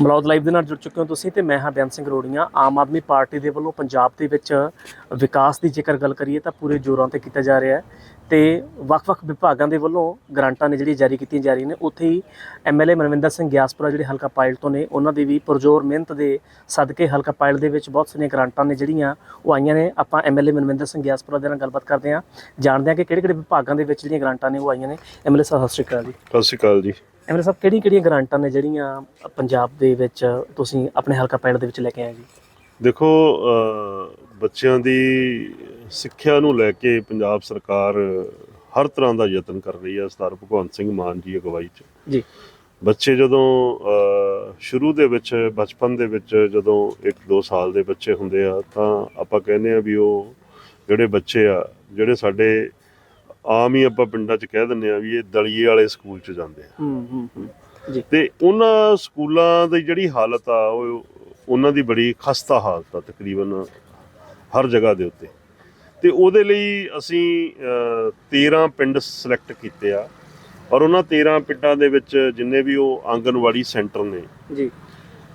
Malaud live ਦੇ ਨਾਲ ਜੁੜ ਚੁੱਕੇ ਹੋ ਤੁਸੀਂ ਤੇ ਮੈਂ ਹਾਂ ਬੇਅੰਤ ਸਿੰਘ ਰੋੜੀਆਂ। ਆਮ ਆਦਮੀ ਪਾਰਟੀ ਦੇ ਵੱਲੋਂ ਪੰਜਾਬ ਦੇ ਵਿੱਚ ਵਿਕਾਸ ਦੀ ਜੇਕਰ ਗੱਲ ਕਰੀਏ ਤਾਂ ਪੂਰੇ ਜ਼ੋਰਾਂ ਤੇ ਕੀਤਾ ਜਾ ਰਿਹਾ ਹੈ ਤੇ ਵੱਖ-ਵੱਖ ਵਿਭਾਗਾਂ ਦੇ ਵੱਲੋਂ ਗ੍ਰਾਂਟਾਂ ਨੇ ਜਿਹੜੀ ਜਾਰੀ ਕੀਤੀਆਂ ਜਾ ਰਹੀਆਂ ਨੇ, ਉੱਥੇ ਹੀ ਐਮਐਲਏ ਮਨਵਿੰਦਰ ਸਿੰਘ ਗਿਆਸਪੁਰਾ ਜਿਹੜੇ ਹਲਕਾ ਪਾਇਲ ਤੋਂ ਨੇ, ਉਹਨਾਂ ਦੀ ਵੀ ਪਰਜ਼ੋਰ ਮਿਹਨਤ ਦੇ ਸਦਕੇ ਹਲਕਾ ਪਾਇਲ ਦੇ ਵਿੱਚ ਬਹੁਤ ਸਾਰੀਆਂ ਗ੍ਰਾਂਟਾਂ ਨੇ ਜਿਹੜੀਆਂ ਉਹ ਆਈਆਂ ਨੇ। ਆਪਾਂ ਐਮਐਲਏ ਮਨਵਿੰਦਰ ਸਿੰਘ ਗਿਆਸਪੁਰਾ ਦੇ ਨਾਲ ਗੱਲਬਾਤ ਕਰਦੇ ਹਾਂ। ਜਾਣਦੇ ਹਾਂ ਕਿ ਕਿਹੜੇ-ਕਿਹੜੇ ਵਿਭਾਗਾਂ ਦੇ ਵਿੱਚ ਜਿਹੜੀਆਂ ਗ੍ਰਾਂਟਾਂ ਨੇ ਉਹ ਆਈਆਂ ਨੇ। ਐਮਐਲਏ ਸਾਹਿਬ, ਸਤਿ ਸ਼੍ਰੀ ਅਕਾਲ ਜੀ। ਸਤਿ ਸ਼੍ਰੀ ਅਕਾਲ ਜੀ। ਐਮਐਲਏ ਸਾਹਿਬ ਕਿਹੜੀਆਂ-ਕਿਹੜੀਆਂ ਗ੍ਰਾਂਟਾਂ ਨੇ ਜਿਹੜੀਆਂ ਪੰਜਾਬ ਦੇ ਵਿੱਚ ਤੁਸੀਂ ਆਪਣੇ ਹਲਕਾ ਪਾਇਲ ਦੇ ਵਿੱਚ ਲੈ ਕੇ ਆਏ ਜੀ? ਦੇਖੋ ਬੱਚਿਆਂ ਦੀ ਸਿੱਖਿਆ ਨੂੰ ਲੈ ਕੇ ਪੰਜਾਬ ਸਰਕਾਰ ਹਰ ਤਰ੍ਹਾਂ ਦਾ ਯਤਨ ਕਰ ਰਹੀ ਹੈ ਸਰਦਾਰ ਭਗਵੰਤ ਸਿੰਘ ਮਾਨ ਜੀ ਅਗਵਾਈ 'ਚ। ਜੀ। ਬੱਚੇ ਜਦੋਂ ਸ਼ੁਰੂ ਦੇ ਵਿੱਚ ਬਚਪਨ ਦੇ ਵਿੱਚ ਜਦੋਂ 1-2 ਸਾਲ ਦੇ ਬੱਚੇ ਹੁੰਦੇ ਆ ਤਾਂ ਆਪਾਂ ਕਹਿੰਦੇ ਆ ਵੀ ਉਹ ਜਿਹੜੇ ਬੱਚੇ ਆ ਜਿਹੜੇ ਸਾਡੇ ਆਮ ਹੀ ਆਪਾਂ ਪਿੰਡਾਂ 'ਚ ਕਹਿ ਦਿੰਦੇ ਆ ਵੀ ਇਹ ਦਲੀਏ ਵਾਲੇ ਸਕੂਲ 'ਚ ਜਾਂਦੇ ਆ। ਹੂੰ ਹੂੰ ਹੂੰ। ਜੀ। ਤੇ ਉਹਨਾਂ ਸਕੂਲਾਂ ਦੀ ਜਿਹੜੀ ਹਾਲਤ ਆ ਉਹ ਉਹਨਾਂ ਦੀ ਬੜੀ ਖਸਤਾ ਹਾਲਤ ਆ ਤਕਰੀਬਨ ਹਰ ਜਗ੍ਹਾ ਦੇ ਉੱਤੇ। ਤੇ ਉਹਦੇ ਲਈ ਅਸੀਂ ਅ, 13 ਪਿੰਡ ਸਿਲੈਕਟ ਕੀਤੇ ਆ ਔਰ ਉਹਨਾਂ 13 ਪਿੰਡਾਂ ਦੇ ਵਿੱਚ ਜਿੰਨੇ ਵੀ ਉਹ ਆਂਗਨਵਾੜੀ ਸੈਂਟਰ ਨੇ ਜੀ।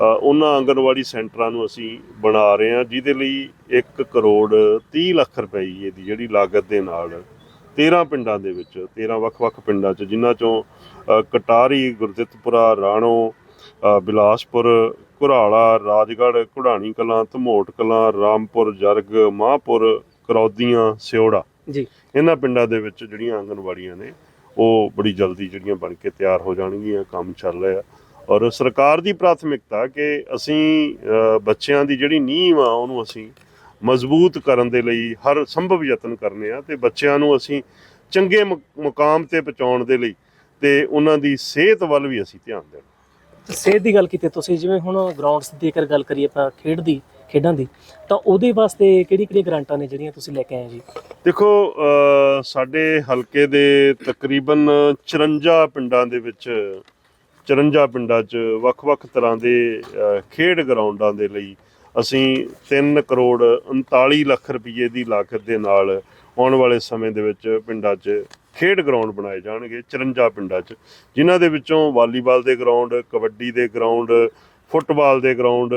ਉਹਨਾਂ ਆਂਗਨਵਾੜੀ ਸੈਂਟਰਾਂ ਨੂੰ ਅਸੀਂ ਬਣਾ ਰਹੇ ਹਾਂ ਜਿਹਦੇ ਲਈ 1 ਕਰੋੜ 30 ਲੱਖ ਰੁਪਏ ਦੀ ਜਿਹੜੀ ਲਾਗਤ ਦੇ ਨਾਲ 13 ਪਿੰਡਾਂ ਦੇ ਵਿੱਚ 13 ਵੱਖ-ਵੱਖ ਪਿੰਡਾਂ 'ਚ ਜਿਨ੍ਹਾਂ ਚੋਂ ਕਟਾਰੀ ਗੁਰਦਿੱਤਪੁਰਾ ਰਾਣੋ ਬਿਲਾਸਪੁਰ ਘੁਰਾਲਾ ਰਾਜਗੜ੍ਹ ਘੁੜਾਣੀ ਕਲਾਂ ਧਮੋਟ ਕਲਾਂ ਰਾਮਪੁਰ ਜਰਗ ਮਾਹਪੁਰ ਕਰੌਦੀਆਂ ਸਿਉੜਾ ਜੀ। ਇਹਨਾਂ ਪਿੰਡਾਂ ਦੇ ਵਿੱਚ ਜਿਹੜੀਆਂ ਆਂਗਨਵਾੜੀਆਂ ਨੇ ਉਹ ਬੜੀ ਜਲਦੀ ਜਿਹੜੀਆਂ ਬਣ ਕੇ ਤਿਆਰ ਹੋ ਜਾਣਗੀਆਂ ਕੰਮ ਚੱਲ ਰਿਹਾ। ਔਰ ਸਰਕਾਰ ਦੀ ਪ੍ਰਾਥਮਿਕਤਾ ਕਿ ਅਸੀਂ ਬੱਚਿਆਂ ਦੀ ਜਿਹੜੀ ਨੀਂਹ ਆ ਉਹਨੂੰ ਅਸੀਂ ਮਜ਼ਬੂਤ ਕਰਨ ਦੇ ਲਈ ਹਰ ਸੰਭਵ ਯਤਨ ਕਰਨੇ ਆ ਤੇ ਬੱਚਿਆਂ ਨੂੰ ਅਸੀਂ ਚੰਗੇ ਮੁਕਾਮ ਤੇ ਪਹੁੰਚਾਉਣ ਦੇ ਲਈ ਤੇ ਉਹਨਾਂ ਦੀ ਸਿਹਤ ਵੱਲ ਵੀ ਅਸੀਂ ਧਿਆਨ ਦੇਣਾ। ਸਿਹਤ ਦੀ ਗੱਲ ਕੀਤੀ ਤੁਸੀਂ ਜਿਵੇਂ ਹੁਣ ਗਰਾਊਂਡਸ ਦੀ ਜੇਕਰ ਗੱਲ ਕਰੀਏ ਆਪਾਂ ਖੇਡ ਦੀ ਖੇਡਾਂ ਦੀ ਤਾਂ ਉਹਦੇ ਵਾਸਤੇ ਕਿਹੜੀ-ਕਿਹੜੀ ਗ੍ਰਾਂਟਾਂ ਨੇ ਜਿਹੜੀਆਂ ਤੁਸੀਂ ਲੈ ਕੇ ਆਏ ਜੀ? ਦੇਖੋ ਸਾਡੇ ਹਲਕੇ ਦੇ ਤਕਰੀਬਨ 54 ਪਿੰਡਾਂ ਦੇ ਵਿੱਚ 54 ਪਿੰਡਾਂ 'ਚ ਵੱਖ-ਵੱਖ ਤਰ੍ਹਾਂ ਦੇ ਖੇਡ ਗਰਾਊਂਡਾਂ ਦੇ ਲਈ ਅਸੀਂ 3 ਕਰੋੜ 39 ਲੱਖ ਰੁਪਏ ਦੀ ਲਾਗਤ ਦੇ ਨਾਲ ਆਉਣ ਵਾਲੇ ਸਮੇਂ ਦੇ ਵਿੱਚ ਪਿੰਡਾਂ 'ਚ ਖੇਡ ਗਰਾਊਂਡ ਬਣਾਏ ਜਾਣਗੇ 54 ਪਿੰਡਾਂ 'ਚ, ਜਿਨ੍ਹਾਂ ਦੇ ਵਿੱਚੋਂ ਵਾਲੀਬਾਲ ਦੇ ਗਰਾਊਂਡ, ਕਬੱਡੀ ਦੇ ਗਰਾਊਂਡ, ਫੁੱਟਬਾਲ ਦੇ ਗਰਾਊਂਡ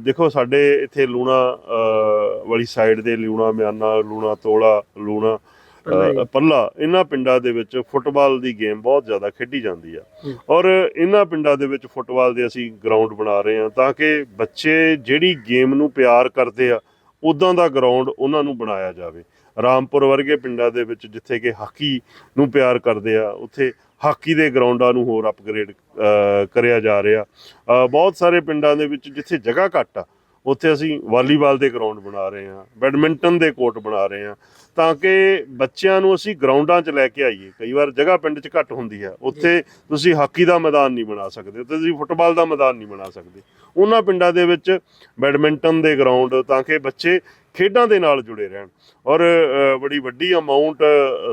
ਦੇਖੋ ਸਾਡੇ ਇੱਥੇ ਲੂਣਾ ਵਾਲੀ ਸਾਈਡ ਦੇ ਲੂਣਾ, ਮਿਆਨਾ, ਲੂਣਾ, ਤੋਲਾ, ਲੂਣਾ ਪੱਲਾ ਇਹਨਾਂ ਪਿੰਡਾਂ ਦੇ ਵਿੱਚ ਫੁੱਟਬਾਲ ਦੀ ਗੇਮ ਬਹੁਤ ਜ਼ਿਆਦਾ ਖੇਡੀ ਜਾਂਦੀ ਆ। ਔਰ ਇਹਨਾਂ ਪਿੰਡਾਂ ਦੇ ਵਿੱਚ ਫੁੱਟਬਾਲ ਦੇ ਅਸੀਂ ਗਰਾਊਂਡ ਬਣਾ ਰਹੇ ਹਾਂ ਤਾਂ ਕਿ ਬੱਚੇ ਜਿਹੜੀ ਗੇਮ ਨੂੰ ਪਿਆਰ ਕਰਦੇ ਆ ਉਦਾਂ ਦਾ ਗਰਾਊਂਡ ਉਹਨਾਂ ਨੂੰ ਬਣਾਇਆ ਜਾਵੇ। ਰਾਮਪੁਰ ਵਰਗੇ ਪਿੰਡਾਂ ਦੇ ਵਿੱਚ ਜਿੱਥੇ ਕਿ ਹਾਕੀ ਨੂੰ ਪਿਆਰ ਕਰਦੇ ਆ ਉੱਥੇ ਹਾਕੀ ਦੇ ਗਰਾਊਂਡਾਂ ਨੂੰ ਹੋਰ ਅਪਗ੍ਰੇਡ ਕਰਿਆ ਜਾ ਰਿਹਾ। ਬਹੁਤ ਸਾਰੇ ਪਿੰਡਾਂ ਦੇ ਵਿੱਚ ਜਿੱਥੇ ਜਗ੍ਹਾ ਘੱਟ ਆ ਉੱਥੇ ਅਸੀਂ ਵਾਲੀਬਾਲ ਦੇ ਗਰਾਊਂਡ ਬਣਾ ਰਹੇ ਹਾਂ, ਬੈਡਮਿੰਟਨ ਦੇ ਕੋਰਟ ਬਣਾ ਰਹੇ ਹਾਂ, ਤਾਂ ਕਿ ਬੱਚਿਆਂ ਨੂੰ ਅਸੀਂ ਗਰਾਊਂਡਾਂ 'ਚ ਲੈ ਕੇ ਆਈਏ। ਕਈ ਵਾਰ ਜਗ੍ਹਾ ਪਿੰਡ 'ਚ ਘੱਟ ਹੁੰਦੀ ਹੈ। ਉੱਥੇ ਤੁਸੀਂ ਹਾਕੀ ਦਾ ਮੈਦਾਨ ਨਹੀਂ ਬਣਾ ਸਕਦੇ, ਉੱਥੇ ਤੁਸੀਂ ਫੁੱਟਬਾਲ ਦਾ ਮੈਦਾਨ ਨਹੀਂ ਬਣਾ ਸਕਦੇ। ਉਹਨਾਂ ਪਿੰਡਾਂ ਦੇ ਵਿੱਚ ਬੈਡਮਿੰਟਨ ਦੇ ਗਰਾਊਂਡ ਤਾਂ ਕਿ ਬੱਚੇ ਖੇਡਾਂ ਦੇ ਨਾਲ ਜੁੜੇ ਰਹਿਣ। ਔਰ ਬੜੀ ਵੱਡੀ ਅਮਾਉਂਟ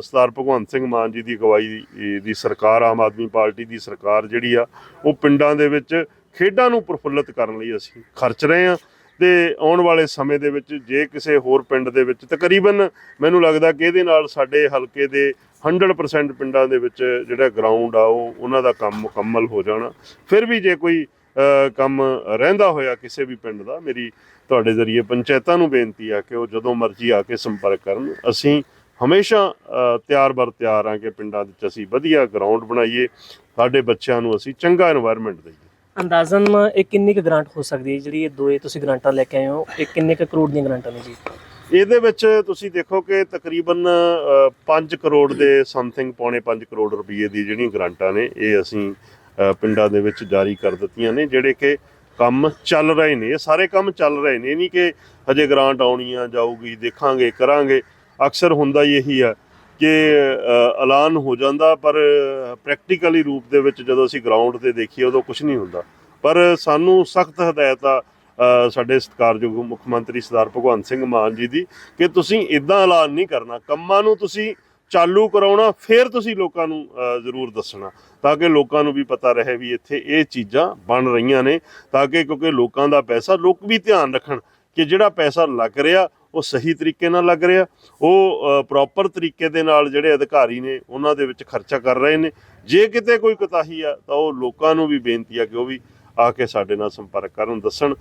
ਸਰਦਾਰ ਭਗਵੰਤ ਸਿੰਘ ਮਾਨ ਜੀ ਦੀ ਅਗਵਾਈ ਦੀ- ਦੀ ਸਰਕਾਰ, ਆਮ ਆਦਮੀ ਪਾਰਟੀ ਦੀ ਸਰਕਾਰ ਜਿਹੜੀ ਆ, ਉਹ ਪਿੰਡਾਂ ਦੇ ਵਿੱਚ ਖੇਡਾਂ ਨੂੰ ਪ੍ਰਫੁੱਲਤ ਕਰਨ ਲਈ ਅਸੀਂ ਖਰਚ ਰਹੇ ਹਾਂ। ਤੇ ਆਉਣ ਵਾਲੇ ਸਮੇਂ ਦੇ ਵਿੱਚ ਜੇ ਕਿਸੇ ਹੋਰ ਪਿੰਡ ਦੇ ਵਿੱਚ ਤਕਰੀਬਨ ਮੈਨੂੰ ਲੱਗਦਾ ਕਿ ਇਹਦੇ ਨਾਲ ਸਾਡੇ ਹਲਕੇ ਦੇ 100% ਪਿੰਡਾਂ ਦੇ ਵਿੱਚ ਜਿਹੜਾ ਗਰਾਊਂਡ ਆ ਉਹ, ਉਹਨਾਂ ਦਾ ਕੰਮ ਮੁਕੰਮਲ ਹੋ ਜਾਣਾ। ਫਿਰ ਵੀ ਜੇ ਕੋਈ ਕੰਮ ਰਹਿੰਦਾ ਹੋਇਆ ਕਿਸੇ ਵੀ ਪਿੰਡ ਦਾ, ਮੇਰੀ ਤੁਹਾਡੇ ਜ਼ਰੀਏ ਪੰਚਾਇਤਾਂ ਨੂੰ ਬੇਨਤੀ ਆ ਕਿ ਉਹ ਜਦੋਂ ਮਰਜ਼ੀ ਆ ਕੇ ਸੰਪਰਕ ਕਰਨ। ਅਸੀਂ ਹਮੇਸ਼ਾ ਤਿਆਰ ਬਰ ਤਿਆਰ ਆ ਕਿ ਪਿੰਡਾਂ ਦੇ ਵਿੱਚ ਅਸੀਂ ਵਧੀਆ ਗਰਾਊਂਡ ਬਣਾਈਏ। ਸਾਡੇ ਬੱਚਿਆਂ ਨੂੰ ਅਸੀਂ ਚੰਗਾ এনवायरमेंट ਦਈਏ। ਅੰਦਾਜ਼ਨ ਇਹ ਕਿੰਨੀ ਕੁ ਗ੍ਰਾਂਟ ਹੋ ਸਕਦੀ ਹੈ? ਜਿਹੜੀ ਇਹ ਦੋਏ ਤੁਸੀਂ ਗ੍ਰਾਂਟਾਂ ਲੈ ਕੇ ਆਏ ਹੋ, ਇਹ ਕਿੰਨੇ ਕੁ ਕਰੋੜ ਦੀਆਂ ਗ੍ਰਾਂਟਾਂ ਨੇ ਜੀ? ਇਹਦੇ ਵਿੱਚ ਤੁਸੀਂ ਦੇਖੋ ਕਿ ਤਕਰੀਬਨ 5 ਕਰੋੜ ਦੇ ਸਮਥਿੰਗ ਪੌਣੇ 5 ਕਰੋੜ ਰੁਪਏ ਦੀ ਜਿਹੜੀਆਂ ਗ੍ਰਾਂਟਾਂ ਨੇ, ਇਹ ਅਸੀਂ ਪਿੰਡਾਂ ਦੇ ਵਿੱਚ ਜਾਰੀ ਕਰ ਦਿੱਤੀਆਂ ਨੇ, ਜਿਹੜੇ ਕਿ ਕੰਮ ਚੱਲ ਰਹੇ ਨੇ। ਇਹ ਸਾਰੇ ਕੰਮ ਚੱਲ ਰਹੇ ਨੇ, ਇਹ ਨਹੀਂ ਕਿ ਹਜੇ ਗ੍ਰਾਂਟ ਆਉਣੀ ਆ, ਜਾਊਗੀ, ਦੇਖਾਂਗੇ, ਕਰਾਂਗੇ। ਅਕਸਰ ਹੁੰਦਾ ਹੀ ਇਹੀ ਆ ਕਿ ਐਲਾਨ ਹੋ ਜਾਂਦਾ, ਪਰ, ਪ੍ਰੈਕਟੀਕਲੀ ਰੂਪ ਦੇ ਵਿੱਚ ਜਦੋਂ ਅਸੀਂ ਗਰਾਊਂਡ ਤੇ ਦੇਖੀਏ, ਉਦੋਂ ਕੁਝ ਨਹੀਂ ਹੁੰਦਾ। ਪਰ ਸਾਨੂੰ ਸਖਤ ਹਦਾਇਤ ਆ ਸਾਡੇ ਸਤਿਕਾਰਯੋਗ ਮੁੱਖ ਮੰਤਰੀ ਸਰਦਾਰ ਭਗਵੰਤ ਸਿੰਘ ਮਾਨ ਜੀ ਦੀ, ਕਿ ਤੁਸੀਂ ਇਦਾਂ ਐਲਾਨ ਨਹੀਂ ਕਰਨਾ। ਕੰਮਾਂ ਨੂੰ ਤੁਸੀਂ ਚਾਲੂ ਕਰਾਉਣਾ, ਫਿਰ ਤੁਸੀਂ ਲੋਕਾਂ ਨੂੰ ਜ਼ਰੂਰ ਦੱਸਣਾ, ਤਾਂ ਕਿ ਲੋਕਾਂ ਨੂੰ ਵੀ ਪਤਾ ਰਹੇ ਵੀ ਇੱਥੇ ਇਹ ਚੀਜ਼ਾਂ ਬਣ ਰਹੀਆਂ ਨੇ, ਤਾਂ ਕਿ ਕਿਉਂਕਿ ਲੋਕਾਂ ਦਾ ਪੈਸਾ, ਲੋਕ ਵੀ ਧਿਆਨ ਰੱਖਣ ਕਿ ਜਿਹੜਾ ਪੈਸਾ ਲੱਗ ਰਿਹਾ ਉਹ ਸਹੀ ਤਰੀਕੇ ਨਾਲ ਲੱਗ ਰਿਹਾ। ਉਹ ਪ੍ਰੋਪਰ ਤਰੀਕੇ ਦੇ ਨਾਲ ਜਿਹੜੇ ਅਧਿਕਾਰੀ ਨੇ, ਉਹਨਾਂ ਦੇ ਵਿੱਚ ਖਰਚਾ ਕਰ ਰਹੇ ਨੇ। ਜੇ ਕਿਤੇ ਕੋਈ ਕੁਤਾਹੀ ਆ, ਤਾਂ ਉਹ ਲੋਕਾਂ ਨੂੰ ਵੀ ਬੇਨਤੀ ਆ ਕਿ ਉਹ ਵੀ ਆ ਕੇ ਸਾਡੇ ਨਾਲ ਸੰਪਰਕ ਕਰਨ, ਦੱਸਣ।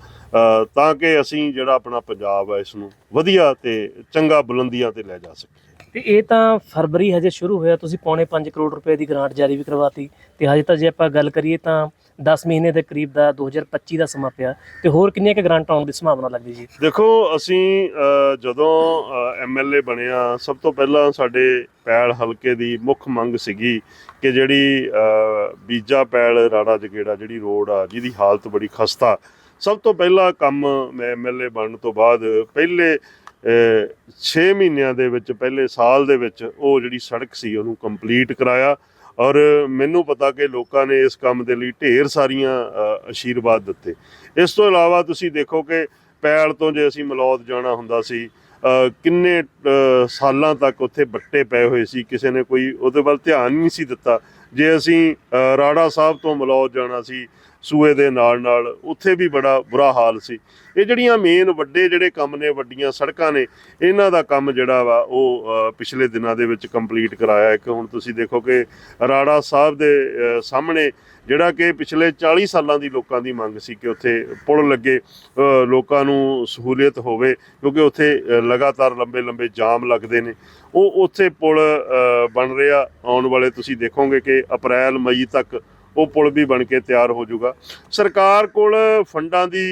ਤਾਂ ਕਿ ਅਸੀਂ ਜਿਹੜਾ ਆਪਣਾ ਪੰਜਾਬ ਹੈ ਇਸ ਨੂੰ ਵਧੀਆ ਤੇ ਚੰਗਾ ਬੁਲੰਦੀਆਂ ਤੇ ਲੈ ਜਾ ਸਕੀਏ। ਤੇ ਇਹ ਤਾਂ ਫਰਵਰੀ ਹਜੇ ਸ਼ੁਰੂ ਹੋਇਆ ਤੁਸੀਂ ਪੌਣੇ 5 ਕਰੋੜ ਰੁਪਏ ਦੀ ਗ੍ਰਾਂਟ ਜਾਰੀ ਵੀ ਕਰਵਾਤੀ ਤੇ ਹਜੇ ਤਾਂ ਜੇ ਆਪਾਂ ਗੱਲ ਕਰੀਏ ਤਾਂ 10 ਮਹੀਨੇ ਦੇ ਕਰੀਬ ਦਾ 2025 ਦਾ ਸਮਾਂ ਪਿਆ ਤੇ ਹੋਰ ਕਿੰਨੀਆਂ ਕੁ ਗ੍ਰਾਂਟ ਆਉਣ ਦੀ ਸੰਭਾਵਨਾ ਲੱਗਦੀ ਜੀ? ਦੇਖੋ ਅਸੀਂ ਅ, ਜਦੋਂ ਐਮਐਲਏ ਬਣਿਆ ਸਭ ਤੋਂ ਪਹਿਲਾਂ ਸਾਡੇ ਪੈਲ ਹਲਕੇ ਦੀ ਮੁੱਖ ਮੰਗ ਸੀਗੀ ਕਿ ਜਿਹੜੀ ਬੀਜਾ ਪੈਲ ਰਾੜਾ ਜਗੇੜਾ ਜਿਹੜੀ ਰੋਡ ਆ ਜਿਹਦੀ ਹਾਲਤ ਬੜੀ ਖਸਤਾ ਸਭ ਤੋਂ ਪਹਿਲਾ ਕੰਮ ਮੈਂ ਐਮਐਲਏ ਬਣਨ ਤੋਂ ਬਾਅਦ ਪਹਿਲੇ 6 ਮਹੀਨਿਆਂ ਦੇ ਵਿੱਚ ਪਹਿਲੇ ਸਾਲ ਦੇ ਵਿੱਚ ਉਹ ਜਿਹੜੀ ਸੜਕ ਸੀ ਉਹਨੂੰ ਕੰਪਲੀਟ ਕਰਾਇਆ ਔਰ ਮੈਨੂੰ ਪਤਾ ਕਿ ਲੋਕਾਂ ਨੇ ਇਸ ਕੰਮ ਦੇ ਲਈ ਢੇਰ ਸਾਰੀਆਂ ਅ, ਆਸ਼ੀਰਵਾਦ ਦਿੱਤੇ। ਇਸ ਤੋਂ ਇਲਾਵਾ ਤੁਸੀਂ ਦੇਖੋ ਕਿ ਪੈਲ ਤੋਂ ਜੇ ਅਸੀਂ ਮਲੌਦ ਜਾਣਾ ਹੁੰਦਾ ਸੀ ਕਿੰਨੇ ਸਾਲਾਂ ਤੱਕ ਉੱਥੇ ਬੱਟੇ ਪਏ ਹੋਏ ਸੀ ਕਿਸੇ ਨੇ ਕੋਈ ਉਹਦੇ ਵੱਲ ਧਿਆਨ ਨਹੀਂ ਸੀ ਦਿੱਤਾ। ਜੇ ਅਸੀਂ ਰਾੜਾ ਸਾਹਿਬ ਤੋਂ ਮਲੌਦ ਜਾਣਾ ਸੀ ਸੂਏ ਦੇ ਨਾਲ ਨਾਲ ਉੱਥੇ ਵੀ ਬੜਾ ਬੁਰਾ ਹਾਲ ਸੀ। ਇਹ ਜਿਹੜੀਆਂ ਮੇਨ ਵੱਡੇ ਜਿਹੜੇ ਕੰਮ ਨੇ, ਵੱਡੀਆਂ ਸੜਕਾਂ ਨੇ, ਇਹਨਾਂ ਦਾ ਕੰਮ ਜਿਹੜਾ ਵਾ ਉਹ ਪਿਛਲੇ ਦਿਨਾਂ ਦੇ ਵਿੱਚ ਕੰਪਲੀਟ ਕਰਾਇਆ। ਇੱਕ ਹੁਣ ਤੁਸੀਂ ਦੇਖੋ ਕਿ ਰਾੜਾ ਸਾਹਿਬ ਦੇ ਸਾਹਮਣੇ ਜਿਹੜਾ ਕਿ ਪਿਛਲੇ 40 ਸਾਲਾਂ ਦੀ ਲੋਕਾਂ ਦੀ ਮੰਗ ਸੀ ਕਿ ਉੱਥੇ ਪੁਲ ਲੱਗੇ ਲੋਕਾਂ ਨੂੰ ਸਹੂਲੀਅਤ ਹੋਵੇ, ਕਿਉਂਕਿ ਉੱਥੇ ਲਗਾਤਾਰ ਲੰਬੇ ਲੰਬੇ ਜਾਮ ਲੱਗਦੇ ਨੇ। ਉਹ ਉੱਥੇ ਪੁਲ ਬਣ ਰਿਹਾ। ਆਉਣ ਵਾਲੇ ਤੁਸੀਂ ਦੇਖੋਗੇ ਕਿ ਅਪ੍ਰੈਲ, ਮਈ ਤੱਕ ਉਹ ਪੁਲ ਵੀ ਬਣ ਕੇ ਤਿਆਰ ਹੋ ਜਾਊਗਾ। ਸਰਕਾਰ ਕੋਲ ਫੰਡਾਂ ਦੀ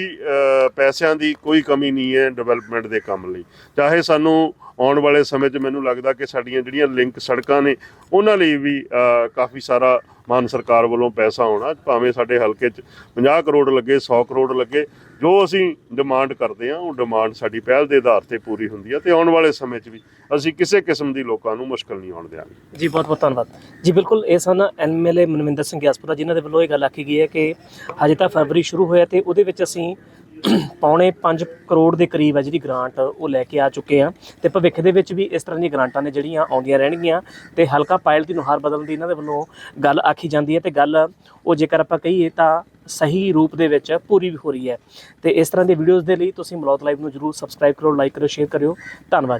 ਪੈਸਿਆਂ ਦੀ ਕੋਈ ਕਮੀ ਨਹੀਂ ਹੈ ਡਿਵੈਲਪਮੈਂਟ ਦੇ ਕੰਮ ਲਈ। ਚਾਹੇ ਸਾਨੂੰ ਆਉਣ ਵਾਲੇ ਸਮੇਂ 'ਚ ਮੈਨੂੰ ਲੱਗਦਾ ਕਿ ਸਾਡੀਆਂ ਜਿਹੜੀਆਂ ਲਿੰਕ ਸੜਕਾਂ ਨੇ, ਉਹਨਾਂ ਲਈ ਵੀ ਕਾਫੀ ਸਾਰਾ ਮਾਨ ਸਰਕਾਰ ਵੱਲੋਂ ਪੈਸਾ ਆਉਣਾ, ਭਾਵੇਂ ਸਾਡੇ ਹਲਕੇ 'ਚ 50 ਕਰੋੜ ਲੱਗੇ 100 ਕਰੋੜ ਲੱਗੇ, ਜੋ ਅਸੀਂ ਡਿਮਾਂਡ ਕਰਦੇ ਹਾਂ, ਉਹ ਡਿਮਾਂਡ ਸਾਡੀ ਪਹਿਲ ਦੇ ਆਧਾਰ ਤੇ ਪੂਰੀ ਹੁੰਦੀ ਹੈ ਤੇ ਆਉਣ ਵਾਲੇ ਸਮੇਂ 'ਚ ਵੀ ਅਸੀਂ ਕਿਸੇ ਕਿਸਮ ਦੀ ਲੋਕਾਂ ਨੂੰ ਮੁਸ਼ਕਲ ਨਹੀਂ ਆਉਣ ਦਿਆਂਗੇ। ਜੀ, ਬਹੁਤ ਬਹੁਤ ਧੰਨਵਾਦ। ਜੀ, ਬਿਲਕੁਲ, ਇਹ ਸਨ ਐਮਐਲਏ ਮਨਵਿੰਦਰ ਸਿੰਘ ਗਿਆਸਪੁਰਾ, ਜਿਨ੍ਹਾਂ ਦੇ ਵੱਲੋਂ ਇਹ ਗੱਲ ਆਖੀ ਗਈ ਹੈ ਕਿ ਹਜੇ ਤਾਂ ਫਰਵਰੀ ਸ਼ੁਰੂ ਹੋਇਆ ਤੇ ਉਹਦੇ ਵਿੱਚ ਅਸੀਂ ਪੌਣੇ 5 ਕਰੋੜ ਦੇ ਕਰੀਬ ਹੈ ਜਿਹੜੀ ਗ੍ਰਾਂਟ ਉਹ ਲੈ ਕੇ ਆ ਚੁੱਕੇ ਆ ਤੇ ਭਵਿੱਖ ਦੇ ਵਿੱਚ ਵੀ ਇਸ ਤਰ੍ਹਾਂ ਦੀਆਂ ਗ੍ਰਾਂਟਾਂ ਨੇ ਜਿਹੜੀਆਂ ਆਉਂਦੀਆਂ ਰਹਿਣਗੀਆਂ ਤੇ ਹਲਕਾ ਪਾਇਲ ਦੀ ਨੁਹਾਰ ਬਦਲਣ ਦੀ ਇਹਨਾਂ ਦੇ ਵੱਲੋਂ ਗੱਲ ਆਖੀ ਜਾਂਦੀ ਹੈ ਤੇ ਗੱਲ ਉਹ ਜੇਕਰ ਆਪਾਂ ਕਹੀਏ ਤਾਂ ਸਹੀ ਰੂਪ ਦੇ ਵਿੱਚ ਪੂਰੀ ਵੀ ਹੋ ਰਹੀ ਹੈ। ਤੇ ਇਸ ਤਰ੍ਹਾਂ ਦੀ ਵੀਡੀਓਜ਼ ਦੇ ਲਈ ਤੁਸੀਂ ਮਲੌਤ ਲਾਈਵ ਨੂੰ ਜਰੂਰ ਸਬਸਕ੍ਰਾਈਬ ਕਰੋ ਲਾਈਕ ਕਰੋ ਸ਼ੇਅਰ ਕਰਿਓ। ਧੰਨਵਾਦ।